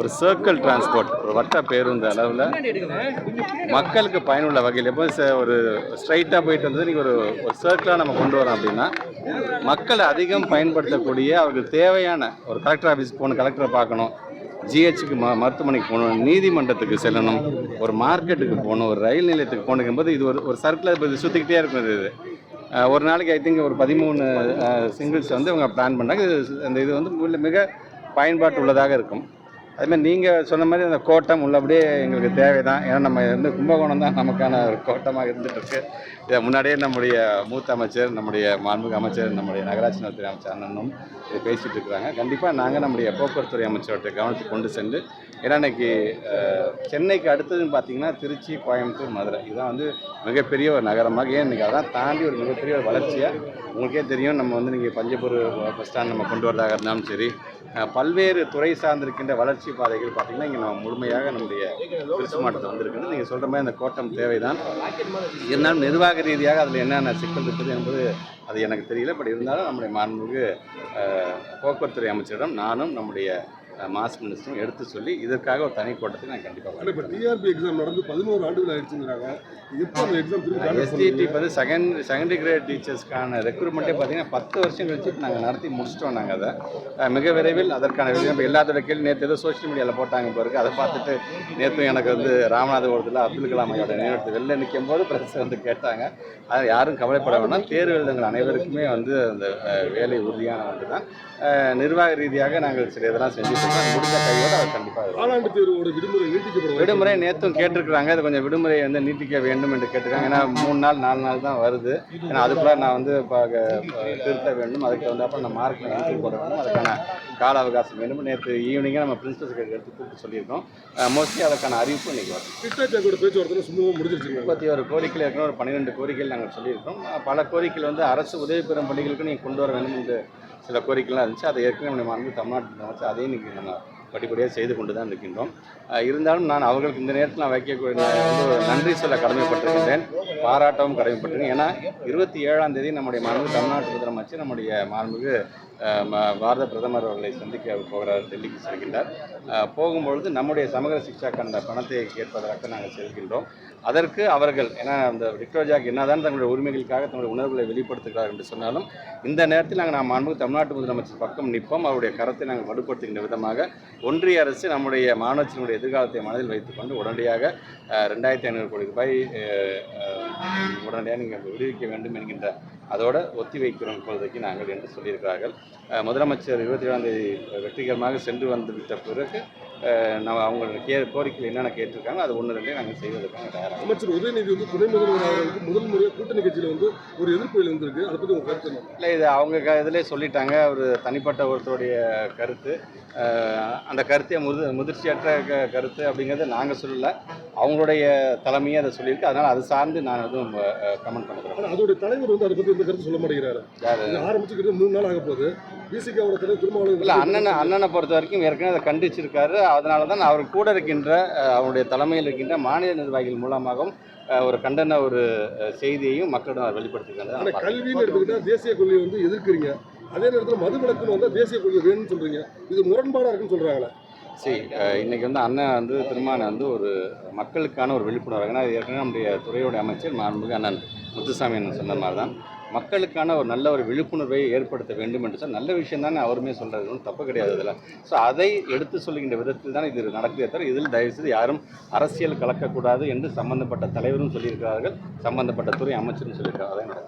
ஒரு circle transport ஒரு வட்ட பேருந்து அளவில் மக்களுக்கு பயனுள்ள வகையில். எப்போ ஒரு ஸ்ட்ரைட்டாக போயிட்டு வந்தது நீங்கள் ஒரு ஒரு சர்க்கிளாக நம்ம கொண்டு வரோம் அப்படின்னா மக்கள் அதிகம் பயன்படுத்தக்கூடிய அவருக்கு தேவையான ஒரு கலெக்டர் ஆஃபீஸ் போகணும் கலெக்டரை பார்க்கணும் ஜிஹெச்சுக்கு ம மருத்துவமனைக்கு போகணும் நீதிமன்றத்துக்கு செல்லணும் ஒரு மார்க்கெட்டுக்கு போகணும் ஒரு ரயில் நிலையத்துக்கு போகணுங்கும்போது இது ஒரு ஒரு சர்க்கிளை இப்போ இது சுற்றிக்கிட்டே இருக்கும் இது. ஒரு நாளைக்கு ஐ திங்க் ஒரு பதிமூணு சிங்கிள்ஸ் வந்து இவங்க பிளான் பண்ணாங்க இது அந்த இது வந்து மிக பயன்பாட்டு உள்ளதாக இருக்கும். அதுமாதிரி நீங்கள் சொன்ன மாதிரி அந்த கோட்டம் உள்ளபடியே எங்களுக்கு தேவை தான் ஏன்னா நம்ம வந்து கும்பகோணம் தான் நமக்கான ஒரு கோட்டமாக இருந்துகிட்ருக்கு இதை முன்னாடியே நம்முடைய மூத்த அமைச்சர் நம்முடைய மாண்புமிகு அமைச்சர் நம்முடைய நகராட்சி நலத்துறை அமைச்சர் அண்ணனும் இதை பேசிகிட்டு இருக்கிறாங்க. கண்டிப்பாக நாங்கள் நம்முடைய போக்குவரத்துறை அமைச்சர்கிட்ட கவனத்துக்கு கொண்டு சென்று ஏன்னா இன்றைக்கி சென்னைக்கு அடுத்ததுன்னு பார்த்தீங்கன்னா திருச்சி கோயம்புத்தூர் மதுரை. இதுதான் வந்து மிகப்பெரிய ஒரு நகரமாக ஏன் இன்னைக்கு அதான் தாண்டி ஒரு மிகப்பெரிய ஒரு வளர்ச்சியாக உங்களுக்கே தெரியும். நம்ம வந்து நீங்கள் பஞ்சபூர் பஸ் ஸ்டாண்ட் நம்ம கொண்டு வரதாக இருந்தாலும் சரி பல்வேறு துறை சார்ந்திருக்கின்ற வளர்ச்சி பாதைகள் பார்த்தீங்கன்னா இங்கே நம்ம முழுமையாக நம்முடைய திருச்சி மாவட்டத்தில் வந்திருக்குது. நீங்கள் சொல்கிற மாதிரி அந்த கோட்டம் தேவைதான். இருந்தாலும் நிர்வாக ரீதியாக அதில் என்னென்ன சிக்கல் இருக்குது என்பது அது எனக்கு தெரியல. பட் இருந்தாலும் நம்முடைய மாண்புமிகு போக்குவரத்துறை அமைச்சரிடம் நானும் நம்முடைய மாஸ் மினிஸ்டரும் எடுத்து சொல்லி இதற்காக ஒரு தனி கூட்டத்தை நான் கண்டிப்பாக இப்ப டிஆர்பி எக்ஸாம் நடந்து பதினோரு ஆண்டுகள் ஆயிடுச்சுங்கிறாங்க. எப்போ அந்த எக்ஸாம் எஸ்டிடி? வந்து செகண்ட் செகண்டரி கிரேட் டீச்சர்ஸ்க்கான ரெக்ரூட்மெண்ட்டே பார்த்தீங்கன்னா பத்து வருஷம் கழிச்சு நாங்கள் நடத்தி முடிச்சிட்டோம் நாங்கள் அதை. மிக விரைவில் அதற்கான இப்போ எல்லாத்தோட கேள்வி நேற்று ஏதோ சோஷியல் மீடியாவில் போட்டாங்க பிறகு அதை பார்த்துட்டு நேற்று எனக்கு வந்து ராமநாதபுரத்தில் அப்துல் கலாம் ஐயோட நினைவு வெளில நிற்கும் போது பிரஸ் வந்து கேட்டாங்க. அது யாரும் கவலைப்பட வேண்டாம் தேர்வு எழுதுங்கள் அனைவருக்குமே வந்து அந்த வேலை உறுதியான ஒன்று தான் நிர்வாக ரீதியாக நாங்கள் சில இதெல்லாம் செஞ்சுட்டு முடிஞ்ச கையோடு கண்டிப்பாக தேர்வோட விடுமுறை நீட்டிக்கப்படும் விடுமுறை நேற்றும் கேட்டிருக்கிறாங்க. அது கொஞ்சம் விடுமுறை வந்து நீட்டிக்க வேண்டும் என்று கேட்டிருக்காங்க. ஏன்னா மூணு நாள் நாலு நாள் தான் வருது. ஏன்னா அதுக்குள்ள நான் வந்து திருத்த வேண்டும். அதுக்கு வந்து அப்புறம் நான் மார்க் என்ட்ரி போட வேண்டும். அதுக்கான கால அவகாசம் வேண்டும். நேற்று ஈவினிங்காக நம்ம பிரின்சிபல் செக்ரட்டரி எடுத்து கூப்பிட்டு சொல்லியிருக்கோம். மோஸ்ட்லி அதற்கான அறிவிப்பு இன்னைக்கு வரும் கிருஷ்ணாச்சாரியோட பேச்சுவார்த்தை சுமூகமாக முடிஞ்சிருச்சுங்க. முப்பத்தி ஒரு கோரிக்கையில் ஏற்கனவே ஒரு பன்னிரெண்டு கோரிக்கைகள் நாங்கள் சொல்லியிருக்கோம். பல கோரிக்கைகள் வந்து அரசு உதவி பெறும் பள்ளிகளுக்கு நீங்கள் கொண்டு வர வேண்டும் என்று சில கோரிக்கைலாம் இருந்துச்சு. அதை ஏற்கனவே நம்ம மறந்து தமிழ்நாட்டில் வச்சு அதையும் இன்றைக்கி நம்ம படிப்படியாக செய்து கொண்டு தான் இருக்கின்றோம் இருந்தாலும் நான் அவர்களுக்கு இந்த நேரத்தில் நான் வைக்கக்கூடிய ஒரு நன்றி சொல்ல கடமைப்பட்டிருக்கின்றேன். பாராட்டவும் கடமைப்பட்டிருக்கேன். ஏன்னா இருபத்தி ஏழாம் தேதி நம்முடைய மாண்பு தமிழ்நாட்டு முதலமைச்சர் நம்முடைய மாண்புக்கு ம- பாரத பிரதமர் அவர்களை சந்திக்க போகிறார் டெல்லிக்கு செல்கின்றார். போகும்பொழுது நம்முடைய சமகர சிக்ஷாக்கு அந்த பணத்தை கேட்பதற்காக நாங்கள் செல்கின்றோம். அதற்கு அவர்கள் ஏன்னா அந்த விக்டோஜாக் என்னதான் தங்களுடைய உரிமைகளுக்காக தங்களுடைய உணர்வுகளை வெளிப்படுத்துகிறார் என்று சொன்னாலும் இந்த நேரத்தில் நாங்கள் நாம் மாண்பு தமிழ்நாட்டு முதலமைச்சர் பக்கம் நிற்போம். அவருடைய கரத்தை நாங்கள் வலுப்படுத்துகின்ற விதமாக ஒன்றிய அரசு நம்முடைய மாணவர்களுடைய எதிர்காலத்தை மனதில் வைத்துக்கொண்டு உடனடியாக ரெண்டாயிரத்தி ஐநூறு கோடி ரூபாய் அஹ், உடனடியாக நீங்கள் விடுவிக்க வேண்டும் என்கின்ற அதோட ஒத்தி வைக்கிறோம் இப்பொழுதைக்கு நாங்கள் என்று சொல்லியிருக்கிறார்கள். முதலமைச்சர் இருபத்தி ஏழாம் தேதி வெற்றிகரமாக சென்று வந்து விட்ட பிறகு நம்ம அவங்களோட கே கோரிக்கைகள் என்னென்ன கேட்டிருக்காங்க அது ஒன்று ரெண்டே நாங்கள் செய்வதற்காக தயாராக அமைச்சர் உதயநிதி வந்து துணை முதல்வர் அவர்களுக்கு முதல் முறையாக கூட்டணி கட்சியில் வந்து ஒரு எதிர்ப்பு எழுந்திருக்கு. அதை பற்றி உங்க கருத்து இல்லை இது அவங்க க இதிலே சொல்லிட்டாங்க. ஒரு தனிப்பட்ட ஒருத்தருடைய கருத்து. அந்த கருத்தை முது முதிர்ச்சியற்ற க கருத்து அப்படிங்கிறத நாங்கள் சொல்லலை. அவங்களுடைய தலைமையே அதை சொல்லியிருக்கு. அதனால் அது சார்ந்து நான் எதுவும் கமெண்ட் பண்ணுறேன் ஆனால் அதோட தலைவர் வந்து அதை பற்றி எந்த கருத்து சொல்ல மாட்டேங்கிறாரு. ஆரம்பிச்சுக்கிட்டு மூணு நாள் ஆக போகுது. பிசிகாவோட தலைவர் திருமாவளவன் இல்லை அண்ணனை அண்ணனை பொறுத்த வரைக்கும் ஏற்கனவே அதை கண்டிச்சிருக்காரு. அதனால தான் அவர் கூட இருக்கின்ற அவருடைய தலைமையில் இருக்கின்ற மாநில நிர்வாகிகள் மூலமாகவும் ஒரு கண்டன ஒரு செய்தியையும் மக்களிடம் வெளிப்படுத்திருக்காங்க ஆனால் கல்வின்னு எடுத்துக்கிட்டா தேசிய கொள்கையை வந்து எதிர்க்கிறீங்க. அதே நேரத்தில் மது விலக்குன்னு வந்தால் தேசிய கொள்கை வேணும்னு சொல்றீங்க. இது முரண்பாடாக இருக்குன்னு சொல்றாங்களே. சரி அஹ், இன்னைக்கு வந்து அண்ணன் வந்து திருமான வந்து ஒரு மக்களுக்கான ஒரு விழிப்புணர்வு. ஏன்னா ஏற்கனவே நம்முடைய துறையோட அமைச்சர் மாண்புமிகு அண்ணன் முத்துசாமி அண்ணன் சொன்ன மாதிரி தான் மக்களுக்கான ஒரு நல்ல ஒரு விழிப்புணர்வை ஏற்படுத்த வேண்டும் என்று சொன்னால் நல்ல விஷயம் தானே அவருமே சொல்கிறது ஒன்றும் தப்பு கிடையாது இதில் ஸோ அதை எடுத்து சொல்லுகின்ற விதத்தில் தான் இது நடக்குதே தவிர இதில் தயவுசெய்து யாரும் அரசியல் கலக்கக்கூடாது என்று சம்பந்தப்பட்ட தலைவரும் சொல்லியிருக்கிறார்கள். சம்பந்தப்பட்ட துறை அமைச்சரும் சொல்லியிருக்காங்க அதான்